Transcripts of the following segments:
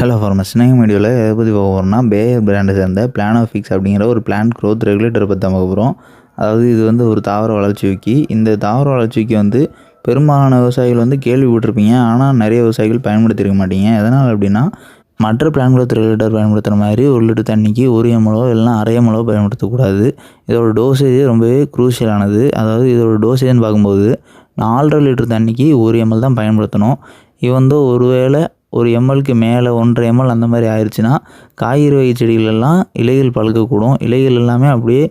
Hello ஃபார்மஸ் snake மீடியோவில் எதை பற்றி பார்க்க போகிறோம்னா பேயர் பிராண்டை சேர்ந்த பிளானோஃபிக்ஸ் அப்படிங்கிற ஒரு பிளான் க்ரோத் ரெகுலேட்டர் பற்றி தான் பார்க்க போகிறோம் அதாவது இது வந்து ஒரு தாவர வளர்ச்சி விக்கி. இந்த தாவர வளர்ச்சி விக்கி வந்து பெரும்பாலான விவசாயிகள் வந்து கேள்விப்பட்டிருப்பீங்க. ஆனால் நிறைய விவசாயிகள் பயன்படுத்தியிருக்க மாட்டீங்க. எதனால் அப்படின்னா மற்ற பிளான் க்ரோத் ரெகுலேட்டர் பயன்படுத்துகிற மாதிரி ஒரு லிட்டர் தண்ணிக்கு ஒரு எம்எலோ இல்லைனா அரை எம்எலோ பயன்படுத்தக்கூடாது. இதோட டோசேஜ் ரொம்பவே குரூஷியலானது அதாவது இதோட டோசேஜ்னு பார்க்கும்போது நாலரை லிட்டர் தண்ணிக்கு ஒரு எம்எல் தான் பயன்படுத்தணும். இது வந்து ஒருவேளை ஒரு எம்எல்க்கு மேலே ஒன்றரை எம்எல் அந்த மாதிரி ஆயிடுச்சுன்னா காய்கறி வகை செடிகளெல்லாம் இலைகள் பழுக்கக்கூடும். இலைகள் எல்லாமே அப்படியே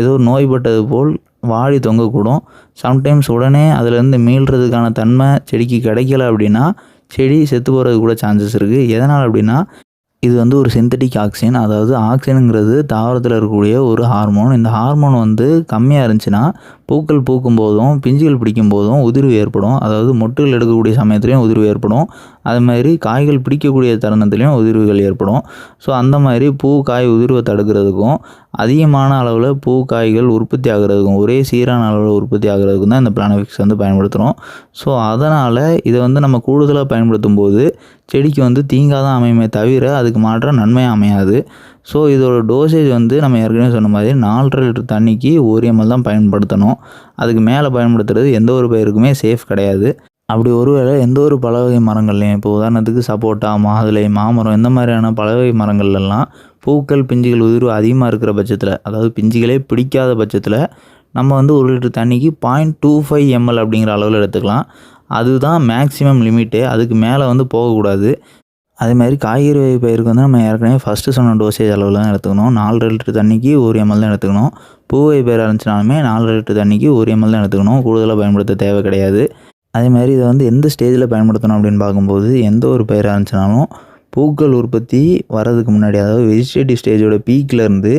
ஏதோ நோய்பட்டது போல் வாடி தொங்கக்கூடும். சம்டைம்ஸ் உடனே அதுலேருந்து மீள்றதுக்கான தன்மை செடிக்கு கிடைக்கல அப்படின்னா செடி செத்து போகிறது கூட சான்சஸ் இருக்குது எதனால் அப்படின்னா இது வந்து ஒரு சிந்தட்டிக் ஆக்சிஜன் அதாவது ஆக்சிஜனுங்கிறது தாவரத்தில் இருக்கக்கூடிய ஒரு ஹார்மோன் இந்த ஹார்மோன் வந்து கம்மியாக இருந்துச்சுன்னா பூக்கள் பூக்கும் போதும் பிஞ்சுகள் பிடிக்கும் போதும் உதிர்வு ஏற்படும். அதாவது மொட்டுகள் எடுக்கக்கூடிய சமயத்துலேயும் உதிர்வு ஏற்படும். அது மாதிரி காய்கள் பிடிக்கக்கூடிய தருணத்துலேயும் உதிர்வுகள் ஏற்படும். ஸோ அந்த மாதிரி பூ காய் உதிர்வை தடுக்கிறதுக்கும் அதிகமான அளவில் பூ காய்கள் உற்பத்தி ஆகிறதுக்கும் ஒரே சீரான அளவில் உற்பத்தி ஆகிறதுக்கும் தான் இந்த பிளானோஃபிக்ஸ் வந்து பயன்படுத்துகிறோம் ஸோ அதனால் இதை வந்து நம்ம கூடுதலாக பயன்படுத்தும் போது செடிக்கு வந்து தீங்காக தான் அமையுமே தவிர அதுக்கு மாற்ற நன்மையாக அமையாது. ஸோ இதோட டோசேஜ் வந்து நம்ம ஏற்கனவே சொன்ன மாதிரி நாலரை லிட்டர் தண்ணிக்கு ஒரு எம்எல் தான் பயன்படுத்தணும். அதுக்கு மேலே பயன்படுத்துறது எந்த ஒரு பயிருக்குமே சேஃப் கிடையாது. அப்படி ஒருவேளை எந்த ஒரு பலவகை மரங்கள்லையும் இப்போ உதாரணத்துக்கு சப்போட்டா மாதுளை மாமரம் இந்த மாதிரியான பலவகை மரங்கள்லாம் பூக்கள் பிஞ்சுகள் உதிர்வு அதிகமாக இருக்கிற பட்சத்தில் அதாவது பிஞ்சுகளே பிடிக்காத பட்சத்தில் நம்ம வந்து ஒரு லிட்டர் தண்ணிக்கு பாயிண்ட் டூ ஃபைவ் எம்எல் அப்படிங்கிற அளவில் எடுத்துக்கலாம். அதுதான் மேக்ஸிமம் லிமிட்டு அதுக்கு மேலே வந்து போகக்கூடாது. அதே மாதிரி காய்கறி வகை பயிருக்கு வந்து நம்ம ஏற்கனவே ஃபஸ்ட்டு சொன்ன டோசேஜ் அளவில் தான் எடுத்துக்கணும். நாலு லிட்டர் தண்ணிக்கு ஒரு எம்எல் தான் எடுத்துக்கணும். பூவை பயிர் இருந்துச்சுனாலுமே நாலு லிட்டர் தண்ணிக்கு ஒரு எம்எல் தான் எடுத்துக்கணும். கூடுதலாக பயன்படுத்த தேவை கிடையாது. அதே மாதிரி இதை வந்து எந்த ஸ்டேஜில் பயன்படுத்தணும் அப்படின்னு பார்க்கும்போது எந்த ஒரு பயிராக இருந்துச்சுனாலும் பூக்கள் உற்பத்தி வரதுக்கு முன்னாடி அதாவது வெஜிடேட்டிவ் ஸ்டேஜோட பீக்கில் இருந்து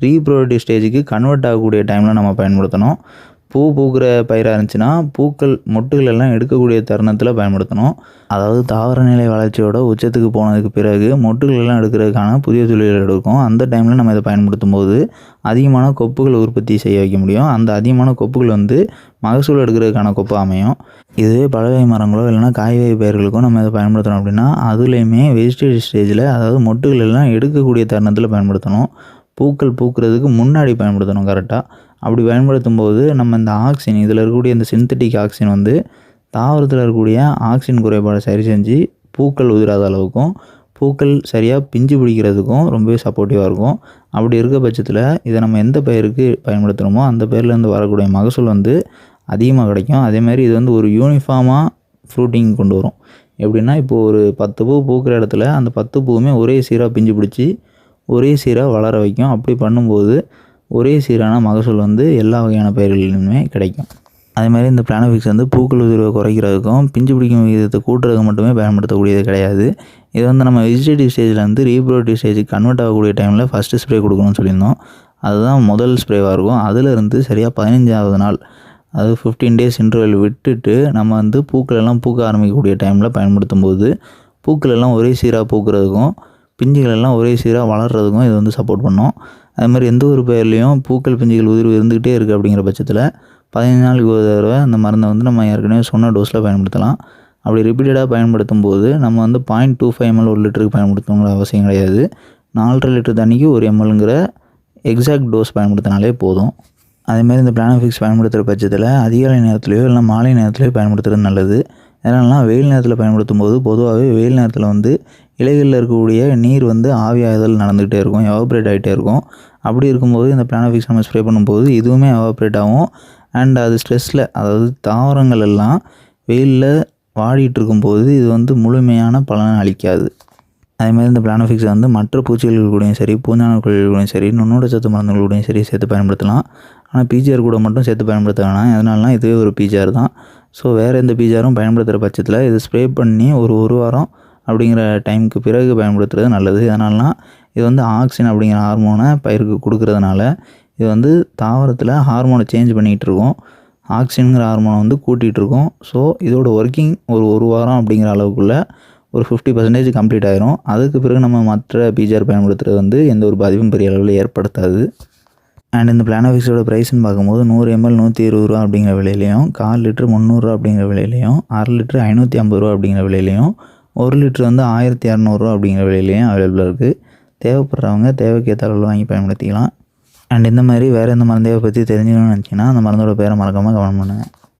ரீப்ரோடக்டிவ் ஸ்டேஜுக்கு கன்வெர்ட் ஆகக்கூடிய டைமில் நம்ம பயன்படுத்தணும். பூ பூக்கிற பயிராக இருந்துச்சுன்னா பூக்கள் மொட்டுகள் எல்லாம் எடுக்கக்கூடிய தருணத்தில் பயன்படுத்தணும். அதாவது தாவர நிலை வளர்ச்சியோட உச்சத்துக்கு போனதுக்கு பிறகு மொட்டுகள் எல்லாம் எடுக்கிறதுக்கான புதிய தொழில்கள் எடுக்கும். அந்த டைமில் நம்ம இதை பயன்படுத்தும் போது அதிகமான கொப்புகள் உற்பத்தி செய்ய வைக்க முடியும். அந்த அதிகமான கொப்புகள் வந்து மகசூல் எடுக்கிறதுக்கான கொப்பு அமையும். இதுவே பழவகை மரங்களோ இல்லைனா காய்கறி பயிர்களுக்கோ நம்ம இதை பயன்படுத்தணும் அப்படின்னா அதுலேயுமே வெஜிடேஜ் ஸ்டேஜில் அதாவது மொட்டுகள் எல்லாம் எடுக்கக்கூடிய தருணத்தில் பயன்படுத்தணும். பூக்கள் பூக்கிறதுக்கு முன்னாடி பயன்படுத்தணும் கரெக்டாக அப்படி பயன்படுத்தும் போது நம்ம இந்த ஆக்சிஜன் இதில் இருக்கக்கூடிய இந்த சிந்தட்டிக் ஆக்சிஜன் வந்து தாவரத்தில் இருக்கக்கூடிய ஆக்சிஜன் குறைபாடை சரி செஞ்சு பூக்கள் உதிராத அளவுக்கும் பூக்கள் சரியாக பிஞ்சு பிடிக்கிறதுக்கும் ரொம்பவே சப்போர்ட்டிவாக இருக்கும். அப்படி இருக்க பட்சத்தில் இதை நம்ம எந்த பயிருக்கு பயன்படுத்துகிறோமோ அந்த பயிர்லேருந்து வரக்கூடிய மகசூல் வந்து அதிகமாக கிடைக்கும். அதேமாதிரி இது வந்து ஒரு யூனிஃபார்மாக ஃப்ரூட்டிங் கொண்டு வரும். எப்படின்னா இப்போது ஒரு பத்து பூ பூக்கிற இடத்துல அந்த பத்து பூவுமே ஒரே சீராக பிஞ்சு பிடிச்சி ஒரே சீராக வளர வைக்கும். அப்படி பண்ணும்போது ஒரே சீரான மகசூல் வந்து எல்லா வகையான பயிர்களிலுமே கிடைக்கும். அதே மாதிரி இந்த பிளானோஃபிக்ஸ் வந்து பூக்கள் உதிர்வை குறைக்கிறதுக்கும் பிஞ்சு பிடிக்கும் விகிதத்தை கூட்டுறதுக்கு மட்டுமே பயன்படுத்தக்கூடியது கிடையாது. இது வந்து நம்ம வெஜிடேட்டிவ் ஸ்டேஜில் வந்து ரீப்ரோடக்டிவ் ஸ்டேஜுக்கு கன்வெர்ட் ஆகக்கூடிய டைமில் ஃபஸ்ட்டு ஸ்ப்ரே கொடுக்கணும்னு சொல்லியிருந்தோம். அதுதான் முதல் ஸ்ப்ரேவாக இருக்கும். அதிலிருந்து சரியாக பதினஞ்சாவது நாள் அது ஃபிஃப்டீன் டேஸ் இன்டர்வல் விட்டுட்டு நம்ம வந்து பூக்கள் எல்லாம் பூக்க ஆரம்பிக்கக்கூடிய டைமில் பயன்படுத்தும் போது பூக்கள் எல்லாம் ஒரே சீராக பூக்கிறதுக்கும் பிஞ்சுகள் எல்லாம் ஒரே சீராக வளர்கிறதுக்கும் இது வந்து சப்போர்ட் பண்ணும். அது மாதிரி எந்த ஒரு பயிர்லேயும் பூக்கள் பிஞ்சுகள் உதிர்வு இருந்துக்கிட்டே இருக்குது அப்படிங்கிற பட்சத்தில் பதினஞ்சு நாளுக்கு ஒரு தடவை அந்த மருந்தை வந்து நம்ம ஏற்கனவே சொன்ன டோஸில் பயன்படுத்தலாம். அப்படி ரிப்பீட்டடாக பயன்படுத்தும் போது நம்ம வந்து பாயிண்ட் டூ ஃபைவ் எம்எல் ஒரு லிட்டருக்கு பயன்படுத்தணுங்கிற அவசியம் கிடையாது. நாலரை லிட்டர் தண்ணிக்கு ஒரு எம்எல்ங்கிற எக்ஸாக்ட் டோஸ் பயன்படுத்தினாலே போதும். அதேமாதிரி இந்த பிளானோஃபிக்ஸ் பயன்படுத்துகிற பட்சத்தில் அதிகாலை நேரத்துலையோ இல்லை மாலை நேரத்துலையோ பயன்படுத்துறது நல்லது. ஏன்னா வெயில் நேரத்தில் பயன்படுத்தும் போது பொதுவாகவே வெயில் நேரத்தில் வந்து இலைகளில் இருக்கக்கூடிய நீர் வந்து ஆவியாகுதல் நடந்துகிட்டே இருக்கும் எவாப்ரேட் ஆகிட்டே இருக்கும். அப்படி இருக்கும்போது இந்த பிளானோஃபிக்ஸ் நம்ம ஸ்ப்ரே பண்ணும்போது இதுவுமே எவாப்ரேட் ஆகும். அண்ட் அது ஸ்ட்ரெஸ்ஸில் அதாவது தாவரங்கள் எல்லாம் வெயிலில் வாடிட்டு இருக்கும்போது இது வந்து முழுமையான பலனை அளிக்காது. அதேமாதிரி இந்த பிளானோஃபிக்ஸை வந்து மற்ற பூச்சிகள் கூடயும் சரி பூஞ்சான கூடயும் சரி நுண்ணோட சத்து மருந்துகள் கூடயும் சரி சேர்த்து பயன்படுத்தலாம். ஆனால் பிஜிஆர் கூட மட்டும் சேர்த்து பயன்படுத்த வேணாம். அதனாலலாம் இதுவே ஒரு பிஜிஆர் தான். ஸோ வேறு எந்த பிஜிஆரும் பயன்படுத்துகிற பட்சத்தில் இது ஸ்ப்ரே பண்ணி ஒரு ஒரு வாரம் அப்படிங்கிற டைமுக்கு பிறகு பயன்படுத்துறது நல்லது. அதனால்லாம் இது வந்து ஆக்சின் அப்படிங்கிற ஹார்மோனை பயிருக்கு கொடுக்கறதுனால இது வந்து தாவரத்தில் ஹார்மோனை சேஞ்ச் பண்ணிகிட்டு இருக்கோம் ஆக்சிஜனுங்கிற ஹார்மோனை வந்து கூட்டிகிட்டுருக்கோம். ஸோ இதோட ஒர்க்கிங் ஒரு ஒரு வாரம் அப்படிங்கிற அளவுக்குள்ளே ஒரு ஃபிஃப்டி பர்சன்டேஜ் கம்ப்ளீட் ஆயிரும். அதுக்கு பிறகு நம்ம மற்ற பிஜிஆர் பயன்படுத்துறது வந்து எந்த ஒரு பாதிப்பும் பெரிய அளவில் ஏற்படுத்தாது. அண்ட் இந்த பிளானோஃபிக்ஸோட ப்ரைஸ்னு பார்க்கும்போது நூறு எம்எல் நூற்றி இருபது ரூபா அப்படிங்கிற விலையிலையும் கால் லிட்டர் முந்நூறுரூவா அப்படிங்கிற விலையிலையும் அரை லிட்டர் ஐநூற்றி ஐம்பது ரூபா அப்படிங்கிற விலையிலையும் ஒரு லிட்ரு வந்து ஆயிரத்தி இரநூறுவா அப்படிங்கிற விலையிலையும் அவைலபிளாக இருக்குது தேவைப்படுறவங்க தேவைக்கேற்ற அளவில் வாங்கி பயன்படுத்திக்கலாம். அண்ட் இந்த மாதிரி வேறு எந்த மருந்தையை பற்றி தெரிஞ்சுக்கணும்னு நினச்சிங்கன்னா அந்த மருந்தோட பேரை மறக்காமல் கமெண்ட் பண்ணுங்கள்